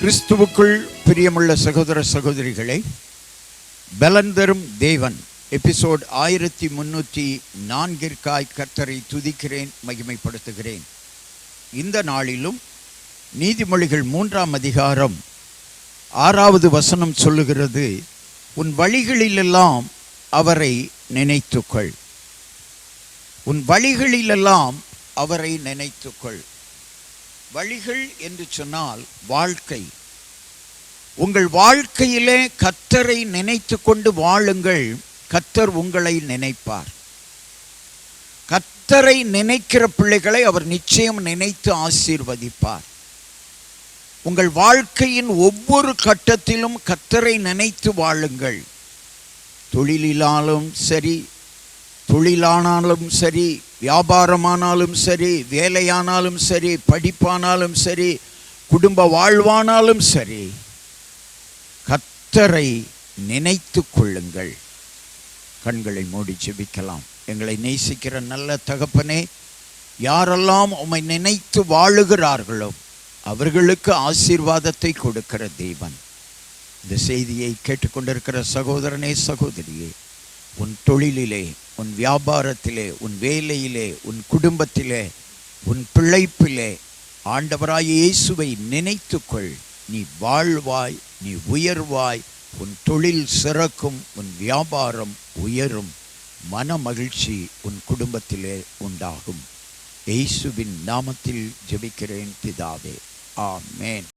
கிறிஸ்துவுக்குள் பிரியமுள்ள சகோதர சகோதரிகளை பலன் தரும் தேவன். எபிசோட் ஆயிரத்தி முன்னூற்றி நான்கிற்காய் கர்த்தரை துதிக்கிறேன் மகிமைப்படுத்துகிறேன். இந்த நாளிலும் நீதிமொழிகள் மூன்றாம் அதிகாரம் ஆறாவது வசனம் சொல்லுகிறது உன் வழிகளிலெல்லாம் அவரை நினைத்துக்கொள். உன் வழிகளிலெல்லாம் அவரை நினைத்துக்கொள். வழிகள் என்று சொன்னால் வாழ்க்கை. உங்கள் வாழ்க்கையிலே கத்தரை நினைத்து கொண்டு வாழுங்கள். கத்தர் உங்களை நினைப்பார். கத்தரை நினைக்கிற பிள்ளைகளை அவர் நிச்சயம் நினைத்து ஆசீர்வதிப்பார். உங்கள் வாழ்க்கையின் ஒவ்வொரு கட்டத்திலும் கத்தரை நினைத்து வாழுங்கள். தொழிலிலாலும் சரி தொழிலானாலும் சரி வியாபாரமானாலும் சரி வேலையானாலும் சரி படிப்பானாலும் சரி குடும்ப வாழ்வானாலும் சரி கத்தரை நினைத்து கொள்ளுங்கள். கண்களை மூடி ஜெபிக்கலாம். எங்களை நேசிக்கிற நல்ல தகப்பனே யாரெல்லாம் உம்மை நினைத்து வாழுகிறார்களோ அவர்களுக்கு ஆசீர்வாதத்தை கொடுக்கிற தேவன். இந்த செய்தியை கேட்டுக்கொண்டிருக்கிற சகோதரனே சகோதரியே உன் தொழிலிலே உன் வியாபாரத்திலே உன் வேலையிலே உன் குடும்பத்திலே உன் பிழைப்பிலே ஆண்டவராய் இயேசுவை நினைத்துக்கொள். நீ வாழ்வாய் நீ உயர்வாய் உன் தொழில் சிறக்கும் உன் வியாபாரம் உயரும். மன மகிழ்ச்சி உன் குடும்பத்திலே உண்டாகும். இயேசுவின் நாமத்தில் ஜெபிக்கிறேன் பிதாவே. ஆமேன்.